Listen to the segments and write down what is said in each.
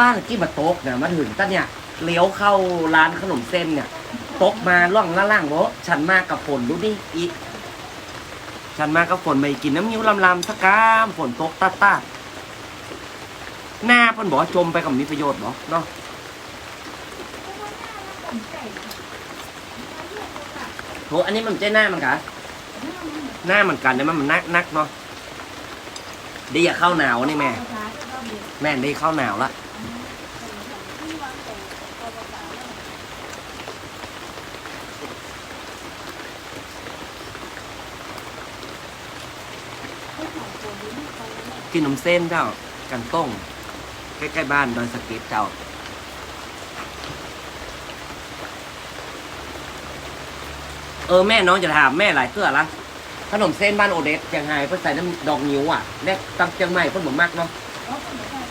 บ้านกี้มาโต๊กเนี่ยมาถึงตั้งเนี่ยเลี้ยวเข้าร้านขนมเส้นเนี่ยโต๊กมาล่องล่างๆโวะฉันมากับฝนดูดิอีฉันมากับฝนไม่กินน้ำยิ้วลำลำๆสักกามฝนตกตาตาหน้าเพิ่นบอกว่าจมไปกับมีประโยชน์เนาะโหอันนี้มันไม่ใช่หน้ามันกะหน้ามันกันเนี่ยมันมันนักนักเนาะดีอย่าเข้าหนาวนี่แม่ แม่ได้เข้าหนาวละ กินนมเส้นเจ้า กันต้งใกล้ๆบ้านดอยสะเก็ดเจ้า เออแม่น้องจะถามแม่หลายเกื่อละขนมเส้นบ้านโอเดสยังไงเพื่อใส่น้ำดอกนิ้วอะแรกตั้งเชียงใหม่เพิ่นบอกมากเนาะ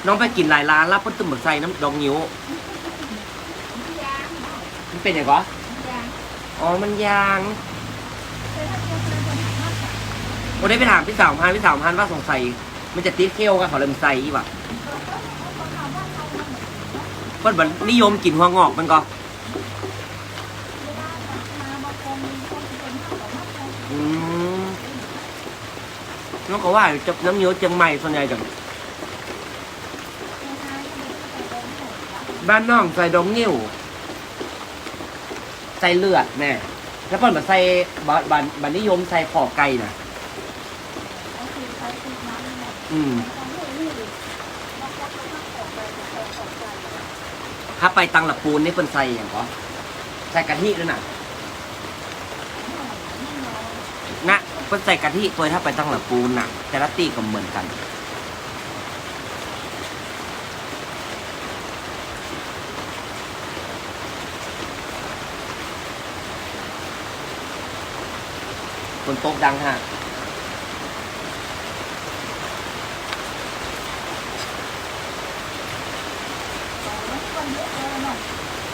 น้องไปกินหลายร้านแล้วเพิ่นตึมใส่น้ำดอกนิ้วมันเป็นอย่างไรอ๋อมันยาง โอ้ได้ไปถามพี่สาวพันพี่สาวพันว่าสงสัย มันจะติดเขี้ยวกับเขาเลยมันใส่อีกว่ะเพิ่นบันนิยมกินหัวงอกมันก็อืมน้องก็ว่าจะน้ำเยอะจังใหม่ส่วนใหญ่จังบ้านน้องใส่ดองนิ้วใส่เลือดแน่แล้วเพิ่นมาใส่บานบานนิยมใส่ขอไก่น่ะ อืมถ้าไปตังหลับปูนนี่เพิ่นใส่อย่างก็ใส่กะทิด้วยนะนะเพิ่นใส่กะทิตัวถ้าไปตังหลับปูนนะแต่ละตีก็เหมือนกันฝนโตกดังฮะ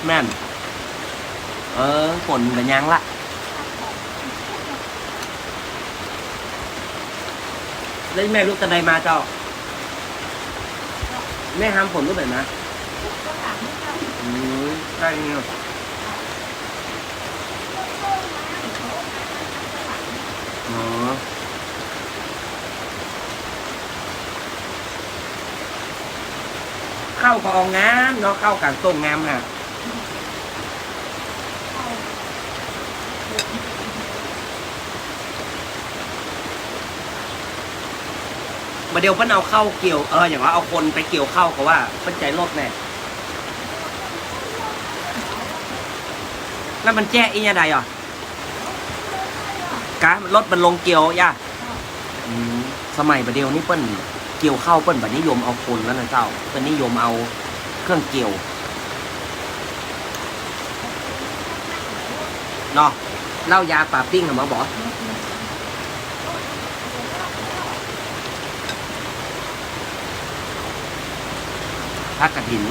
แม่น เออฝนกันยังละแล้วแม่ลูกตะไดมาเจ้า แม่ห้ามฝนลูกแบบนะอืมใช่เนี่ยอ๋อ เข้าก็เอางามเนาะเข้ากลางต้งงามฮะมาเดียวเพิ่นเอาเข้าเกี่ยวเอออย่างว่าเอาคนไปเกี่ยวเข้าก็ว่าเพิ่นใจรถแน่แล้วมันแจ้อีเนี่ยใดอะกะรถมันลงเกี่ยวย่ะสมัยประเดี๋ยวนี่เปิ้น กี่ยวเข้าเปิ้นบัดนิยมเอาคนแล้วนะเจ้าเปิ้นนิยมเอาเครื่องเกี่ยวเนาะเหล้ายาป่าปิ้งเหรอหมอบอกพักกระถิน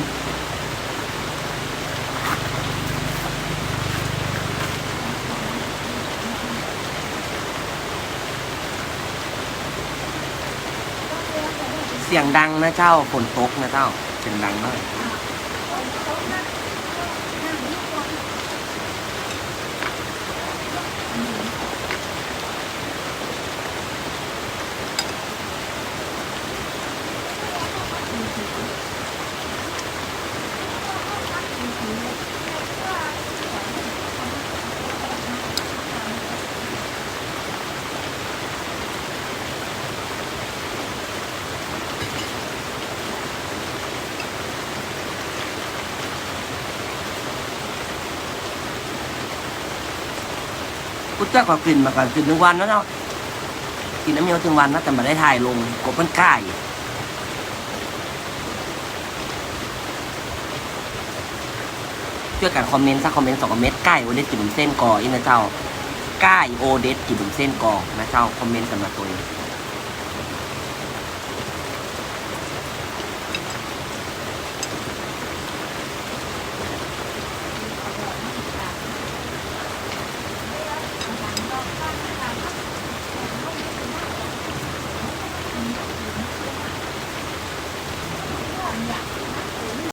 สียงดังนะเจ้าฝนตกนะเจ้าเสียงดังมาก กูเจ้าก็กินมากันกินถึงวันแล้วเนาะกินน้ำเมียวถึงวันนะแต่ไมาได้ถ่ายลงกบมันกล้าช่วยกันคอมเมนต์สักคอมเมนต์สองคอมเมนต์ใกล้โอเดสกิบุมเส้นกออินะเจ้าใกล้โอเดสกิบุมเส้นกอนะเจ้าคอมเมนต์กันมาตัวเอง